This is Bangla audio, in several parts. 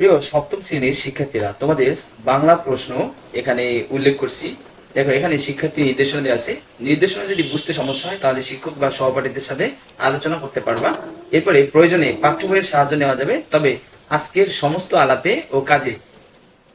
প্রিয়, সপ্তম শ্রেণির শিক্ষার্থীরা, তোমাদের বাংলা প্রশ্ন এখানে উল্লেখ করছি। দেখো, এখানে শিক্ষার্থী নির্দেশনা দেওয়া আছে। নির্দেশনা যদি বুঝতে সমস্যা হয়, তাহলে শিক্ষক বা সহপাঠীদের সাথে আলোচনা করতে পারবা। এরপরে প্রয়োজনে পাঠ্য বইয়ের সাহায্য নেওয়া যাবে। তবে আজকের সমস্ত আলাপে ও কাজে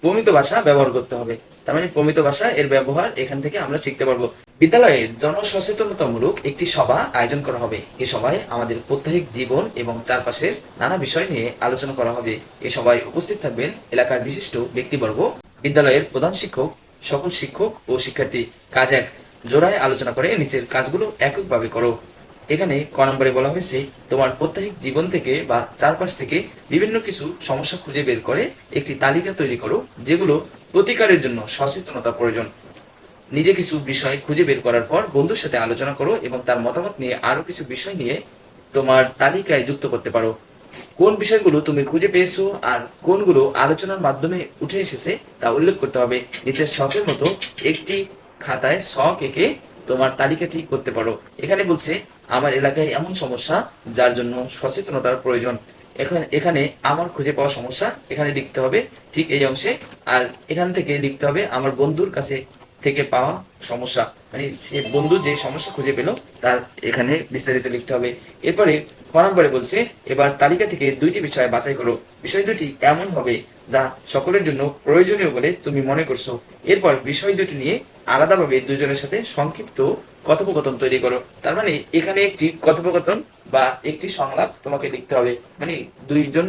প্রমিত ভাষা ব্যবহার করতে হবে। তার মানে প্রমিত ভাষা এর ব্যবহার এখান থেকে আমরা শিখতে পারব। বিদ্যালয়ে জনসচেতনতামূলক একটি সভা আয়োজন করা হবে। এই সভায় আমাদের প্রত্যেক জীবন এবং চারপাশের নানা বিষয় নিয়ে আলোচনা করা হবে। এই সভায় উপস্থিত থাকবেন এলাকার বিশিষ্ট ব্যক্তিবর্গ, বিদ্যালয়ের প্রধান শিক্ষক, সকল শিক্ষক ও শিক্ষার্থী। কাজ এক, জোড়ায় আলোচনা করে নিচের কাজগুলো এককভাবে করো। এখানে ক নম্বরে বলা হয়েছে, তোমার প্রত্যেক জীবন থেকে বা চারপাশ থেকে বিভিন্ন কিছু সমস্যা খুঁজে বের করে একটি তালিকা তৈরি করো, যেগুলো প্রতিকারের জন্য সচেতনতা প্রয়োজন। নিজে কিছু বিষয় খুঁজে বের করার পর বন্ধুর সাথে আলোচনা করো এবং তার মতামত নিয়ে আরও কিছু বিষয় নিয়ে তোমার তালিকায় যুক্ত করতে পারো। কোন বিষয়গুলো তুমি খুঁজে পেয়েছ আর কোনগুলো আলোচনার মাধ্যমে উঠে এসেছে তা উল্লেখ করতে হবে। নিচের শখের মতো একটি খাতায় শখ এঁকে তোমার তালিকাটি করতে পারো। এখানে বলছে, আমার এলাকায় এমন সমস্যা যার জন্য সচেতনতার প্রয়োজন। এখানে এখানে আমার খুঁজে পাওয়া সমস্যা এখানে লিখতে হবে ঠিক এই অংশে। আর এখান থেকে লিখতে হবে, আমার বন্ধুর কাছে থেকে পাওয়া সমস্যা। মানে সে বন্ধু যে সমস্যা খুঁজে পেল, তার এখানে বিস্তারিত লিখতে হবে। এরপরে ক নম্বরে বলছে, এবার তালিকা থেকে দুইটি বিষয় বাছাই করো। বিষয় দুটি এমন হবে যা সকলের জন্য প্রয়োজনীয় বলে তুমি মনে করছ। এরপর বিষয় দুটি নিয়ে আলাদাভাবে দুজনের সাথে সংক্ষিপ্ত কথোপকথন তৈরি করো। তার মানে এখানে একটি কথোপকথন বা একটি সংলাপ তোমাকে লিখতে হবে। মানে দুইজন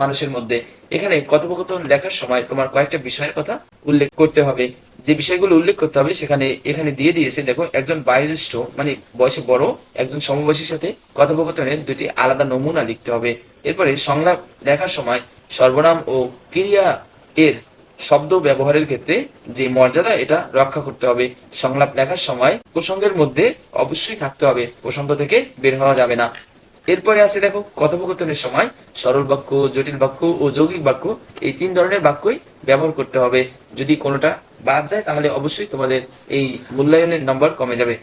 মানুষের মধ্যে। এখানে কথোপকথন লেখার সময় তোমার কয়েকটা বিষয়ের কথা উল্লেখ করতে হবে। যে বিষয়গুলো উল্লেখ করতে হবে সেখানে এখানে দিয়ে দিয়েছে, দেখো, একজন বয়োজ্যেষ্ঠ মানে বয়সে বড়, একজন সমবয়সীর সাথে কথোপকথনের দুটি আলাদা নমুনা লিখতে হবে। এরপরে সংলাপ লেখার সময় সর্বনাম ও ক্রিয়া এর শব্দ ব্যবহারের ক্ষেত্রে যে মর্যাদা, এটা রক্ষা করতে হবে। সংলাপ লেখার সময় প্রসঙ্গের মধ্যে অবশ্যই থাকতে হবে, প্রসঙ্গ থেকে বের হওয়া যাবে না। এরপরে আছে দেখো কথোপকথনের সময়, সরল বাক্য, জটিল বাক্য ও যৌগিক বাক্য, এই তিন ধরনের বাক্যই ব্যবহার করতে হবে। যদি কোনোটা বাদ যায়, তাহলে অবশ্যই তোমাদের এই মূল্যায়নের নম্বর কমে যাবে।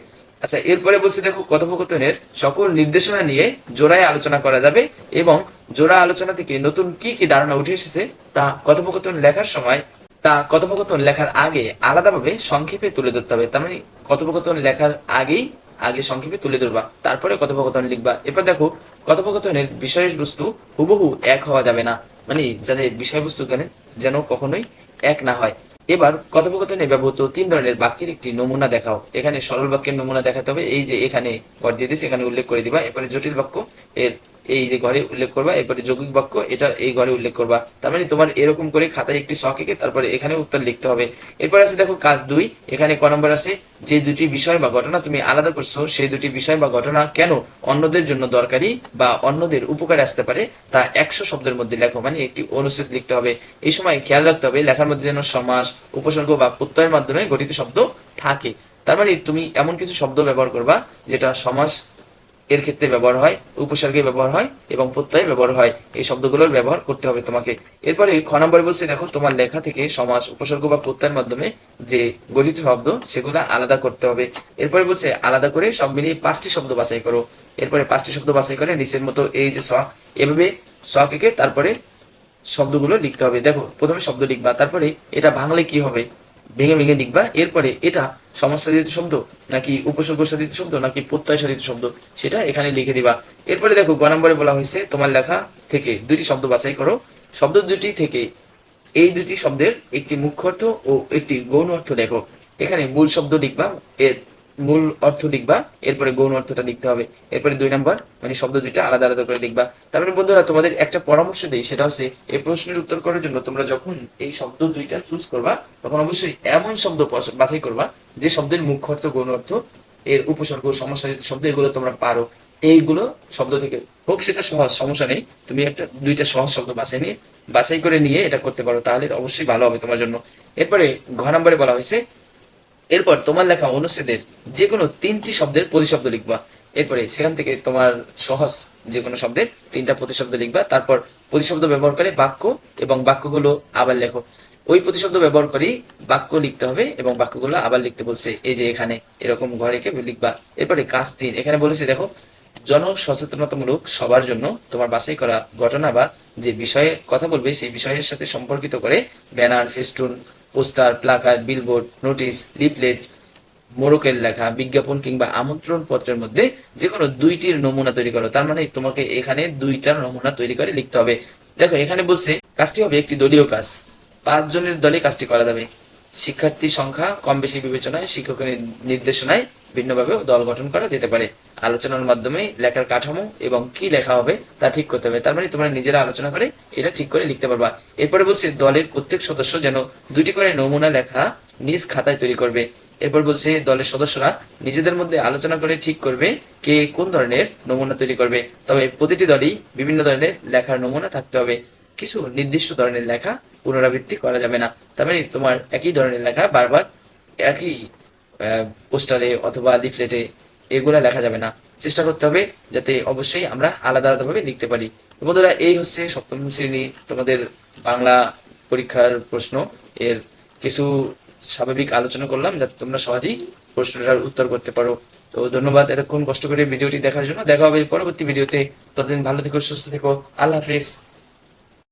আচ্ছা এরপরে বলছে দেখো কথোপকথনের সকল নির্দেশনা নিয়ে জোড়ায় আলোচনা করা যাবে এবং জোড়া আলোচনা থেকে নতুন কি কি ধারণা উঠে এসেছে তা কথোপকথন লেখার সময়, তা কথোপকথন লেখার আগে আলাদাভাবে সংক্ষেপে তুলে ধরতে হবে। তার মানে কথোপকথন লেখার আগেই আগে সংক্ষেপে তুলে ধরবা। তারপরে কথোপকথন লিখবা। এরপর দেখো, কথোপকথনের বিষয়বস্তু হুবহু এক হওয়া যাবে না। মানে যাদের বিষয়বস্তু যেন কখনোই এক না হয়। এবার কথোপকথনে ব্যবহৃত তিন ধরনের বাক্যের একটি নমুনা দেখাও। এখানে সরল বাক্যের নমুনা দেখাতে হবে। এই যে এখানে ঘর দিয়ে দিস এখানে উল্লেখ করে দিবা। এরপরে জটিল বাক্য এর এই যে ঘরে উল্লেখ করবা, এরপরে যৌগিক বাক্য, এটা এই ঘরে উল্লেখ করবা। তার মানে তোমার এরকম করে খাতায় একটি শখ এঁকে তারপরে এখানে উত্তর লিখতে হবে। এরপর আছে দেখো কাজ দুই, এখানে ক নম্বর আছে, যে দুটি বিষয় বা ঘটনা তুমি আলাদা করছ, সেই দুটি বিষয় বা ঘটনা কেন অন্যদের জন্য দরকারি বা অন্যদের উপকারে আসতে পারে, তা একশো শব্দের মধ্যে লেখো মানে একটি অনুচ্ছেদ লিখতে হবে। এই সময় খেয়াল রাখতে হবে, লেখার মধ্যে যেন সমাস, উপসর্গ বা প্রত্যয়ের মাধ্যমে গঠিত শব্দ থাকে। তার মানে তুমি এমন কিছু শব্দ ব্যবহার করবা, যেটা সমাস এর ক্ষেত্রে ব্যবহার হয়, উপসর্গে ব্যবহার হয় এবং প্রত্যয়ে ব্যবহার হয়। এই শব্দগুলোর ব্যবহার করতে হবে তোমাকে। এরপরে খ নম্বরে বলছে, দেখো, তোমার লেখা থেকে সমাস, উপসর্গ বা প্রত্যয়ের মাধ্যমে যে গঠিত শব্দ, সেগুলো আলাদা করতে হবে। এরপরে বলছে, আলাদা করে সব মিলিয়ে পাঁচটি শব্দ বাছাই করো। এরপরে পাঁচটি শব্দ বাছাই করে নিচের মতো এই যে স, এভাবে স এঁকে তারপরে শব্দগুলো লিখতে হবে। দেখো, প্রথমে শব্দ লিখবা, তারপরে এটা ভাঙলে কি হবে? ভেঙে ভেঙে লিখবা। এরপরে এটা সমাজসাধিত শব্দ নাকি উপসর্গ সাধিত শব্দ নাকি প্রত্যয় সাধিত শব্দ, সেটা এখানে লিখে দিবা। এরপরে দেখো, গ নম্বরে বলা হয়েছে, তোমার লেখা থেকে দুটি শব্দ বাছাই করো। শব্দ দুটি থেকে এই দুটি শব্দের একটি মুখ্য অর্থ ও একটি গৌণ অর্থ লেখো। এখানে মূল শব্দ লিখবা, এর মূল অর্থ লিখবা, এরপরে গৌণ অর্থটা লিখতে হবে। এরপরে দুই নম্বর মানে শব্দ দুইটা আলাদা আলাদা করে লিখবা। তারপরে বন্ধুরা, তোমাদের একটা পরামর্শ দেই, সেটা হচ্ছে, এই প্রশ্নের উত্তর করার জন্য তোমরা যখন এই শব্দ দুইটা চুজ করবা, তখন অবশ্যই এমন শব্দ বাছাই করবা, যে শব্দের মুখ্য অর্থ, গৌণ অর্থ, এর উপসর্গ সমস্যাযুক্ত শব্দ, এগুলো তোমরা পারো। এইগুলো শব্দ থেকে হোক, সেটা সহজ, সমস্যা নেই। তুমি একটা, দুইটা সহজ শব্দ বাছাই নিয়ে, বাছাই করে নিয়ে এটা করতে পারো, তাহলে অবশ্যই ভালো হবে তোমার জন্য। এরপরে ঘ নম্বরে বলা হয়েছে এরপর তোমার লেখা অনুচ্ছেদের যে কোনো তিনটি শব্দের প্রতিশব্দ লিখবা। এরপরে সেখান থেকে তোমার সহজ যে কোনো শব্দের তিনটা প্রতিশব্দ লিখবা। তারপর প্রতিশব্দ ব্যবহার করে বাক্য এবং বাক্যগুলো আবার লেখো। ওই প্রতিশব্দ ব্যবহার করেই বাক্য লিখতে হবে এবং বাক্যগুলো আবার লিখতে বলছে, এই যে এখানে এরকম ঘরে কে লিখবা। এরপরে কাজ তিন, এখানে বলেছে, দেখো, জনসচেতনতামূলক সবার জন্য তোমার বাছাই করা ঘটনা বা যে বিষয়ে কথা বলবে, সেই বিষয়ের সাথে সম্পর্কিত করে banner, festoon poster, placard billboard notice leaflet মোড়কের লেখা, বিজ্ঞাপন কিংবা আমন্ত্রণ পত্রের মধ্যে যে কোনো দুইটির নমুনা তৈরি করো। তার মানে তোমাকে এখানে দুইটার নমুনা তৈরি করে লিখতে হবে। দেখো, এখানে বলছে, কাজটি হবে একটি দলীয় কাজ। পাঁচ জনের দলে কাজটি করা যাবে। শিক্ষার্থী সংখ্যা কম বেশি বিবেচনায়, শিক্ষকের নির্দেশনায় ভিন্নভাবে দল গঠন করা যেতে পারে। আলোচনার মাধ্যমে লেখার কাঠামো এবং কি লেখা হবে তা ঠিক করতে হবে। তার মানে তোমরা নিজেরা আলোচনা করে এটা ঠিক করে লিখতে পারবা। এরপরে বলছে, দলের প্রত্যেক সদস্য যেন দুইটি করে নমুনা লেখা নিজ খাতায় তৈরি করবে। এরপর বলছে, দলের সদস্যরা নিজেদের মধ্যে আলোচনা করে ঠিক করবে কে কোন ধরনের নমুনা তৈরি করবে। তবে প্রতিটি দলই বিভিন্ন ধরনের লেখার নমুনা থাকতে হবে। কিছু নির্দিষ্ট ধরনের লেখা পুনরাবৃত্তি করা যাবে না। তার মানে তোমার একই ধরনের লেখা বারবার একই পোস্টারে অথবা লিফলেটে এগুলা লেখা যাবে না। চেষ্টা করতে হবে যাতে অবশ্যই আমরা আলাদা আলাদা ভাবে লিখতে পারি। বন্ধুরা, এই হচ্ছে সপ্তম শ্রেণি তোমাদের বাংলা পরীক্ষার প্রশ্ন। এর কিছু স্বাভাবিক আলোচনা করলাম যাতে তোমরা সহজেই প্রশ্নটার উত্তর করতে পারো। তো ধন্যবাদ এতক্ষণ কষ্ট করে ভিডিওটি দেখার জন্য। দেখা হবে পরবর্তী ভিডিওতে। ততদিন ভালো থেকো, সুস্থ থেকো। আল্লাহ হাফিজ।